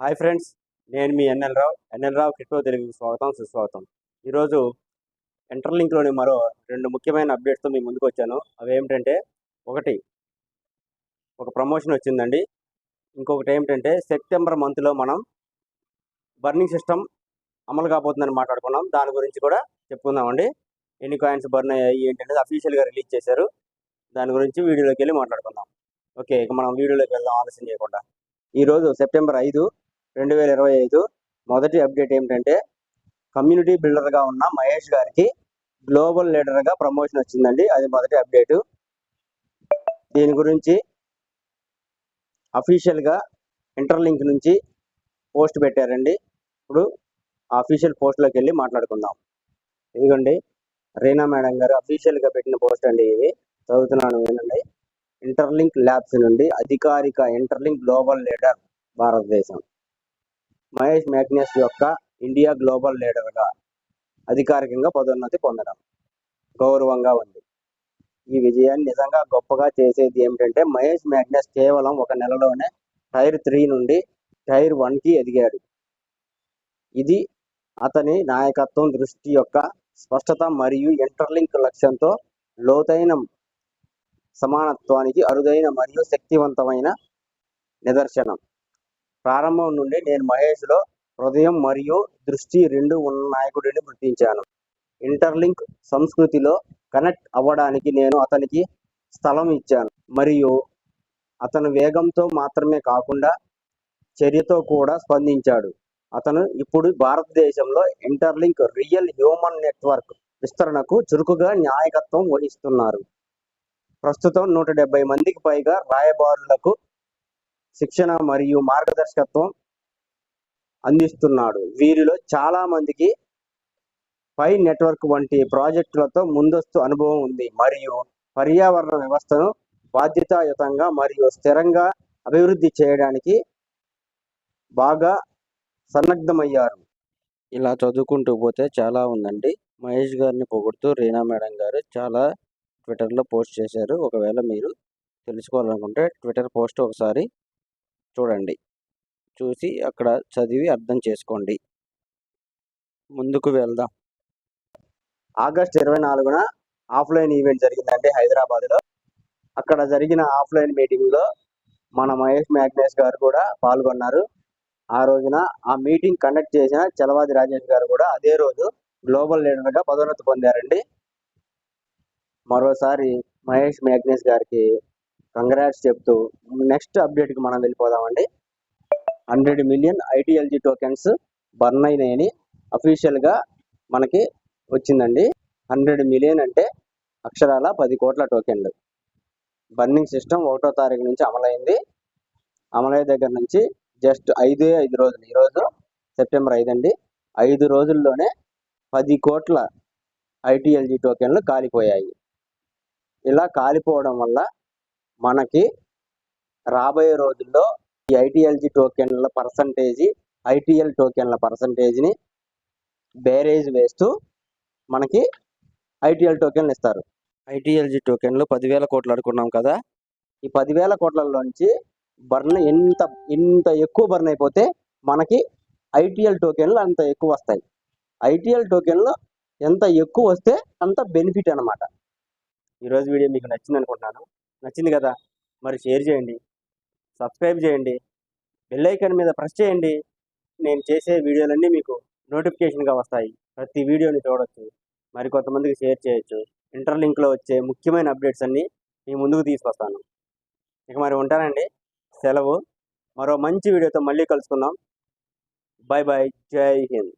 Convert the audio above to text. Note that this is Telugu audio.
హాయ్ ఫ్రెండ్స్ నేను మీ NL Rao. NL Rao crypto తెలుగుకి స్వాగతం సుస్వాగతం. ఈరోజు ఇంటర్లింక్లోని మరో రెండు ముఖ్యమైన అప్డేట్స్తో మీ ముందుకు వచ్చాను. అవి ఏమిటంటే ఒకటి ఒక ప్రమోషన్ వచ్చిందండి. ఇంకొకటి ఏమిటంటే సెప్టెంబర్ మంత్లో మనం బర్నింగ్ సిస్టమ్ అమలు కాబోతుందని మాట్లాడుకున్నాం. దాని గురించి కూడా చెప్పుకుందామండి. ఎన్ని కాయిన్స్ బర్న్ అయ్యాయి ఏంటంటే అఫీషియల్గా రిలీజ్ చేశారు. దాని గురించి వీడియోలోకి వెళ్ళి మాట్లాడుకుందాం. ఓకే ఇక మనం వీడియోలోకి వెళ్దాం ఆలస్యం చేయకుండా. ఈరోజు సెప్టెంబర్ ఐదు రెండు వేల ఇరవై ఐదు మొదటి అప్డేట్ ఏమిటంటే కమ్యూనిటీ బిల్డర్గా ఉన్న మహేష్ గారికి గ్లోబల్ లీడర్గా ప్రమోషన్ వచ్చిందండి. అది మొదటి అప్డేటు. దీని గురించి అఫీషియల్గా ఇంటర్లింక్ నుంచి పోస్ట్ పెట్టారండి. ఇప్పుడు అఫీషియల్ పోస్ట్లోకి వెళ్ళి మాట్లాడుకుందాం. ఇదిగోండి రీనా మేడం గారు అఫీషియల్గా పెట్టిన పోస్ట్ అండి ఇది. చదువుతున్నాను వినండి. ఇంటర్లింక్ ల్యాబ్స్ నుండి అధికారిక ఇంటర్లింక్ గ్లోబల్ లీడర్ భారతదేశం. మహేష్ మ్యాగ్నస్ యొక్క ఇండియా గ్లోబల్ లీడర్గా అధికారికంగా పదోన్నతి పొందడం గౌరవంగా ఉంది. ఈ విజయాన్ని నిజంగా గొప్పగా చేసేది ఏమిటంటే మహేష్ మ్యాగ్నస్ కేవలం ఒక నెలలోనే టైర్ త్రీ నుండి టైర్ వన్కి ఎదిగాడు. ఇది అతని నాయకత్వం దృష్టి యొక్క స్పష్టత మరియు ఇంటర్లింక్ లక్ష్యంతో లోతైన సమానత్వానికి అరుదైన మరియు శక్తివంతమైన నిదర్శనం. ప్రారంభం నుండి నేను మహేష్లో హృదయం మరియు దృష్టి రెండు ఉన్న నాయకుడిని గుర్తించాను. ఇంటర్లింక్ సంస్కృతిలో కనెక్ట్ అవ్వడానికి నేను అతనికి స్థలం ఇచ్చాను. మరియు అతను వేగంతో మాత్రమే కాకుండా చర్యతో కూడా స్పందించాడు. అతను ఇప్పుడు భారతదేశంలో ఇంటర్లింక్ రియల్ హ్యూమన్ నెట్వర్క్ విస్తరణకు చురుకుగా నాయకత్వం వహిస్తున్నారు. ప్రస్తుతం నూట డెబ్బై మందికి పైగా రాయబారులకు శిక్షణ మరియు మార్గదర్శకత్వం అందిస్తున్నాడు. వీరిలో చాలా మందికి పై నెట్వర్క్ వంటి ప్రాజెక్టులతో ముందస్తు అనుభవం ఉంది. మరియు పర్యావరణ వ్యవస్థను బాధ్యతాయుతంగా మరియు స్థిరంగా అభివృద్ధి చేయడానికి బాగా సన్నద్ధమయ్యారు. ఇలా చదువుకుంటూ పోతే చాలా ఉందండి. మహేష్ గారిని పొగుడుతూ రీనా మేడం గారు చాలా ట్విట్టర్లో పోస్ట్ చేశారు. ఒకవేళ మీరు తెలుసుకోవాలనుకుంటే ట్విట్టర్ పోస్ట్ ఒకసారి చూడండి. చూసి అక్కడ చదివి అర్థం చేసుకోండి. ముందుకు వెళ్దాం. ఆగస్ట్ ఇరవై నాలుగున ఆఫ్లైన్ ఈవెంట్ జరిగిందండి హైదరాబాద్లో. అక్కడ జరిగిన ఆఫ్లైన్ మీటింగ్లో మన మహేష్ మ్యాగ్నేస్ గారు కూడా పాల్గొన్నారు. ఆ రోజున ఆ మీటింగ్ కండక్ట్ చేసిన చలవాది రాజేష్ గారు కూడా అదే రోజు గ్లోబల్ లీడర్గా పదోన్నతి పొందారండి. మరోసారి మహేష్ మ్యాగ్నేస్ గారికి కంగ్రాట్స్ చెప్తూ నెక్స్ట్ అప్డేట్కి మనం వెళ్ళిపోదామండి. Hundred million ITLG tokens burn అయినాయని అఫీషియల్గా మనకి వచ్చిందండి. హండ్రెడ్ మిలియన్ అంటే అక్షరాల పది కోట్ల టోకెన్లు. బర్నింగ్ సిస్టమ్ ఒకటో తారీఖు నుంచి అమలైంది. అమలయ్య దగ్గర నుంచి జస్ట్ ఐదే ఐదు రోజులు. ఈరోజు సెప్టెంబర్ ఐదు అండి. ఐదు రోజుల్లోనే పది కోట్ల ఐటీఎల్జీ టోకెన్లు కాలిపోయాయి. ఇలా కాలిపోవడం వల్ల మనకి రాబోయే రోజుల్లో ఈ ఐటీఎల్జీ టోకెన్ల పర్సంటేజీ ఐటీఎల్ టోకెన్ల పర్సంటేజ్ని బేరేజ్ వేస్తూ మనకి ఐటీఎల్ టోకెన్లు ఇస్తారు. ఐటీఎల్జీ టోకెన్లు పదివేల కోట్లు అడుకున్నాం కదా ఈ పదివేల కోట్లలోంచి బర్న్ ఎంత ఇంత ఎక్కువ బర్న్ అయిపోతే మనకి ఐటీఎల్ టోకెన్లు అంత ఎక్కువ వస్తాయి. ఐటీఎల్ టోకెన్లు ఎంత ఎక్కువ వస్తే అంత బెనిఫిట్ అనమాట ఈరోజు వీడియో మీకు నచ్చింది అనుకుంటున్నాను నచ్చింది కదా మరి షేర్ చేయండి. సబ్స్క్రైబ్ చేయండి. బెల్ ఐకాన్ మీద ప్రెస్ చేయండి. నేను చేసే వీడియోలన్నీ మీకు నోటిఫికేషన్గా వస్తాయి. ప్రతి వీడియోని చూడొచ్చు మరి కొంతమందికి షేర్ చేయొచ్చు. ఇంటర్లింక్లో వచ్చే ముఖ్యమైన అప్డేట్స్ అన్నీ మీ ముందుకు తీసుకొస్తాను. ఇక మరి ఉంటానండి. సెలవు. మరో మంచి వీడియోతో మళ్ళీ కలుసుకుందాం. బాయ్ బాయ్ జై హింద్.